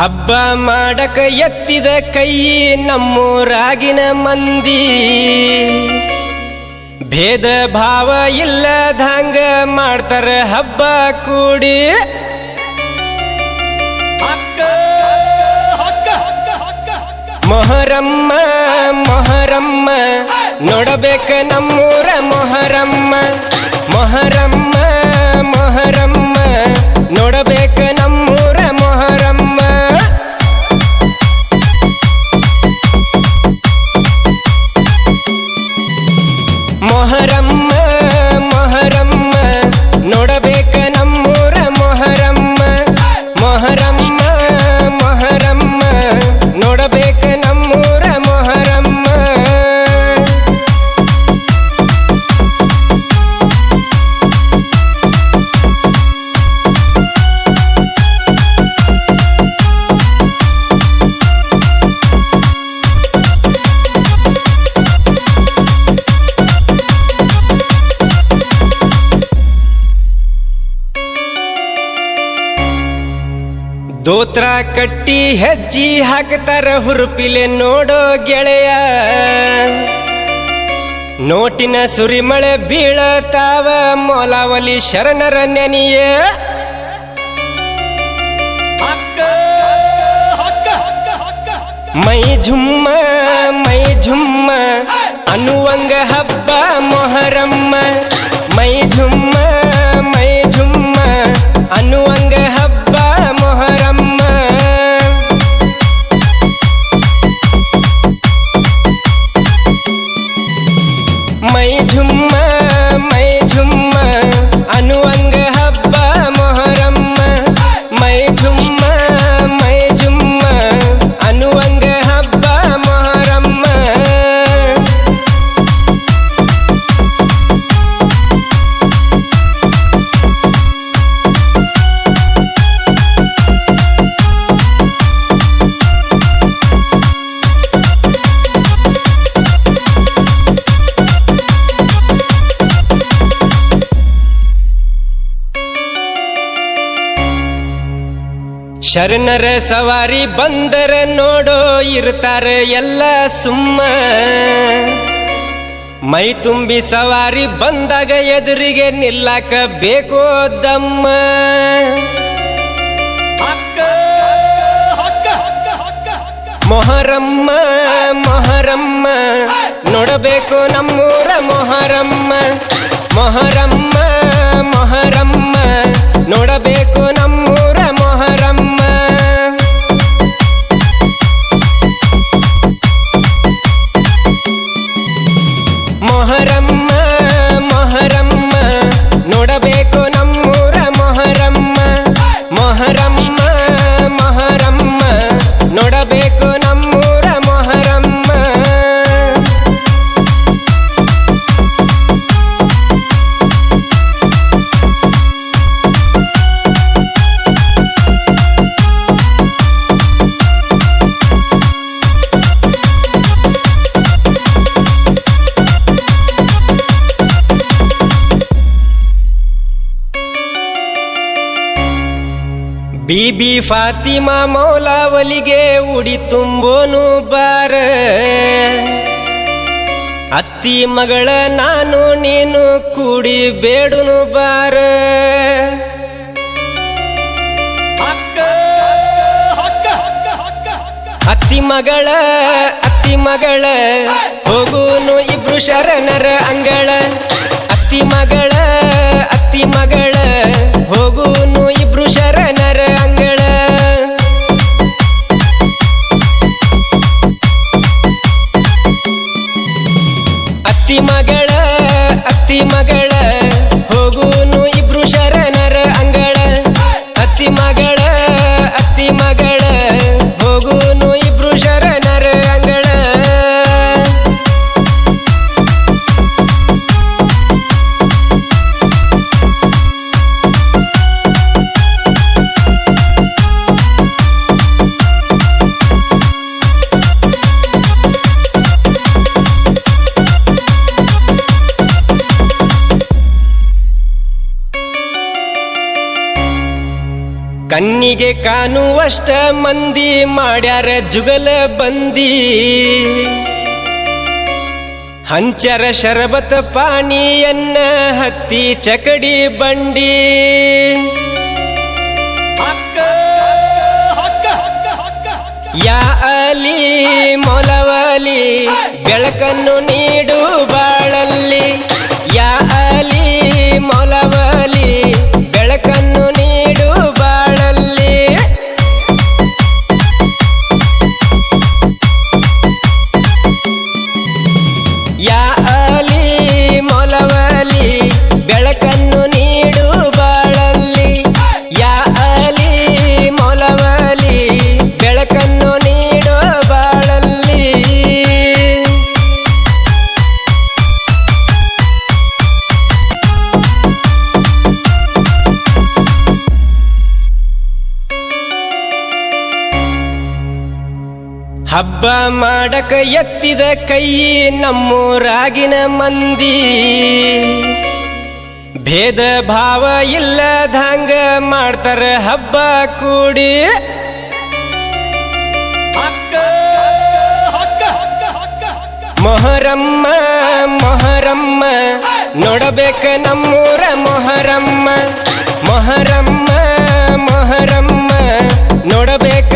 ಹಬ್ಬ ಮಾಡಕ ಎತ್ತಿದ ಕೈ ನಮ್ಮೂರಾಗಿನ ಮಂದಿ. ಭೇದ ಭಾವ ಇಲ್ಲದಂಗ ಮಾಡ್ತಾರ ಹಬ್ಬ ಕೂಡಿ. ಮೊಹರಮ್ಮ ಮೊಹರಮ್ಮ ನೋಡಬೇಕ ನಮ್ಮೂರ ಮೊಹರಮ್ಮ. ಮೊಹರಮ್ಮ ಮೊಹರಮ್ಮ ನೋಡಬೇಕ ದೋತ್ರ ಕಟ್ಟಿ ಹೆಜ್ಜಿ ಹಾಕ್ತಾರ ಹುರುಪಿಲೆ ನೋಡೋ ಗೆಳೆಯ. ನೋಟಿನ ಸುರಿಮಳೆ ಬೀಳತಾವ ಮೊಲಾವಲಿ ಶರಣರ ನೆನೆಯ. ಮೈ ಝುಮ್ಮ ಮೈ ಝುಮ್ಮ ಅನುವಂಗ ಹಬ್ಬ ಮೊಹರಮ್ಮ. ಮೈ ಝುಮ್ಮ ಶರಣರ ಸವಾರಿ ಬಂದರ ನೋಡೋ ಇರ್ತಾರೆ ಎಲ್ಲ ಸುಮ್ಮ. ಮೈ ತುಂಬಿ ಸವಾರಿ ಬಂದಾಗ ಎದುರಿಗೆ ನಿಲ್ಲಕ ಬೇಕೋ ದಮ್ಮ. ಮೊಹರಮ್ಮ ಮೊಹರಮ್ಮ ನೋಡಬೇಕು ನಮ್ಮೂರ ಮೊಹರಮ್ಮ. ಮೊಹರಮ್ಮ ಮೊಹರಮ್ಮ ನೋಡಬೇಕು ನೋಡಬೇಕು ಬೀಬಿ ಫಾತಿಮಾ ಮೌಲಾವಲಿಗೆ ಉಡಿ ತುಂಬೋನು ಬಾರ. ಅತ್ತಿ ಮಗಳ ನಾನು ನೀನು ಕೂಡಿ ಬೇಡುನು ಬಾರ. ಅತ್ತಿ ಮಗಳ ಅತ್ತಿ ಮಗಳ ಹೋಗುನು ಇಬ್ರು ಶರಣರ ಅಂಗಳ. ಅತ್ತಿ ಮಗಳ ಅತ್ತಿ ಮಗಳ ಮಗಳ ಅತ್ತಿ ಮಗಳ ಹೋಗುನು ಕಾಣುವಷ್ಟ ಮಂದಿ ಮಾಡ್ಯಾರ ಜುಗಲ ಬಂದಿ. ಹಂಚರ ಶರಬತ ಪಾಣಿಯನ್ನ ಹತ್ತಿ ಚಕಡಿ ಬಂಡಿ. ಯಾ ಅಲಿ ಮೊಲವಲಿ ಬೆಳಕನ್ನು ನೀಡು. ಹಬ್ಬ ಮಾಡಕ ಎತ್ತಿದ ಕೈ ನಮ್ಮೂರಾಗಿನ ಮಂದಿ. ಭೇದ ಭಾವ ಇಲ್ಲದಂಗ ಮಾಡ್ತಾರ ಹಬ್ಬ ಕೂಡಿ. ಮೊಹರಮ್ಮ ಮೊಹರಮ್ಮ ನೋಡಬೇಕ ನಮ್ಮೂರ ಮೊಹರಮ್ಮ. ಮೊಹರಮ್ಮ ಮೊಹರಮ್ಮ ನೋಡಬೇಕ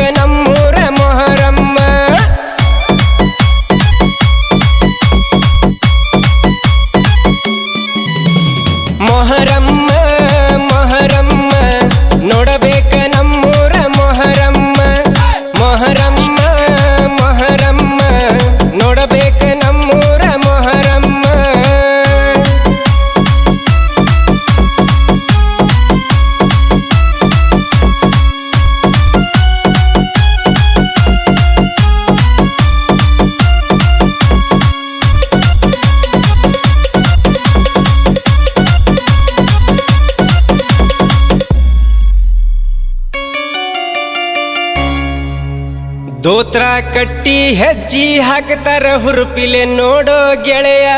ದೋತ್ರ ಕಟ್ಟಿ ಹೆಜ್ಜಿ ಹಾಕ್ತಾರ ಹುರುಪಿಲೆ ನೋಡೋ ಗೆಳೆಯ.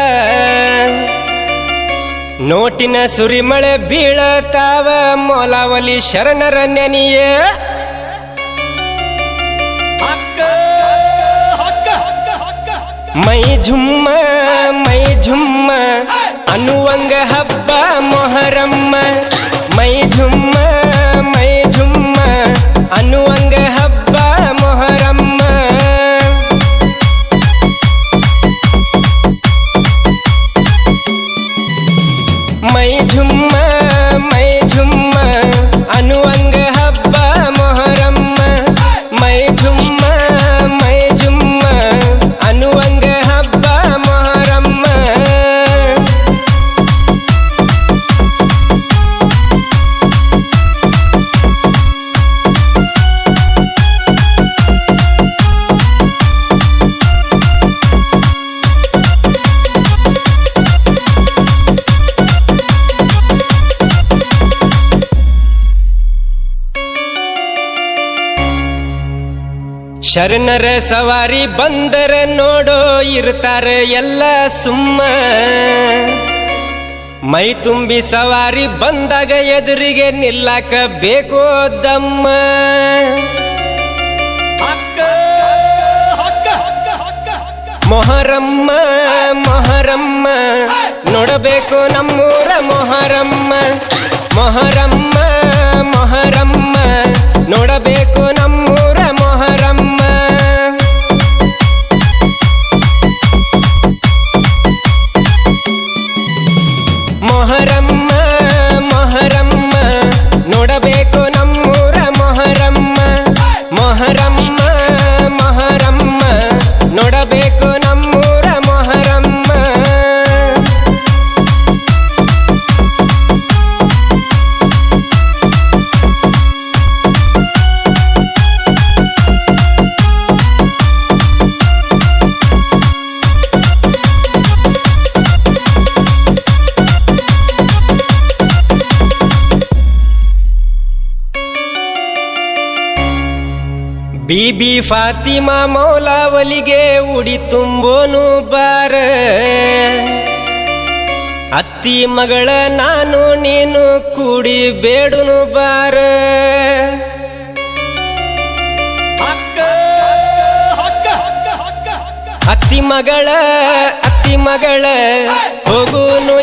ನೋಟಿನ ಸುರಿಮಳೆ ಬೀಳತಾವ ಮೊಲಾವಲಿ ಶರಣರ ನೆನಿಯ. ಮೈ ಝುಮ್ಮ ಮೈ ಝುಮ್ಮ ಅನುವಂಗ ಹಬ್ಬ ಮೊಹರಮ್ಮ. ಮೈ ಝುಮ್ಮ मै झुम्मा मै झुम्मा। ಶರಣರ ಸವಾರಿ ಬಂದರೆ ನೋಡೋ ಇರ್ತಾರೆ ಎಲ್ಲ ಸುಮ್ಮ. ಮೈ ತುಂಬಿ ಸವಾರಿ ಬಂದಾಗ ಎದುರಿಗೆ ನಿಲ್ಲಕ ಬೇಕೋ ದಮ್ಮ. ಮೊಹರಮ್ಮ ಮೊಹರಮ್ಮ ನೋಡಬೇಕು ನಮ್ಮೂರ ಮೊಹರಮ್ಮ. ಮೊಹರಮ್ಮ ಬಿಬಿ ಫಾತಿಮಾ ಮೌಲಾವಲಿಗೆ ಉಡಿ ತುಂಬೋನು ಬಾರ. ಅತ್ತಿ ಮಗಳ ನಾನು ನೀನು ಕೂಡಿ ಬೇಡುನು ಬಾರ. ಅತ್ತಿ ಮಗಳ ಅತ್ತಿ ಮಗಳ ಹೋಗುನು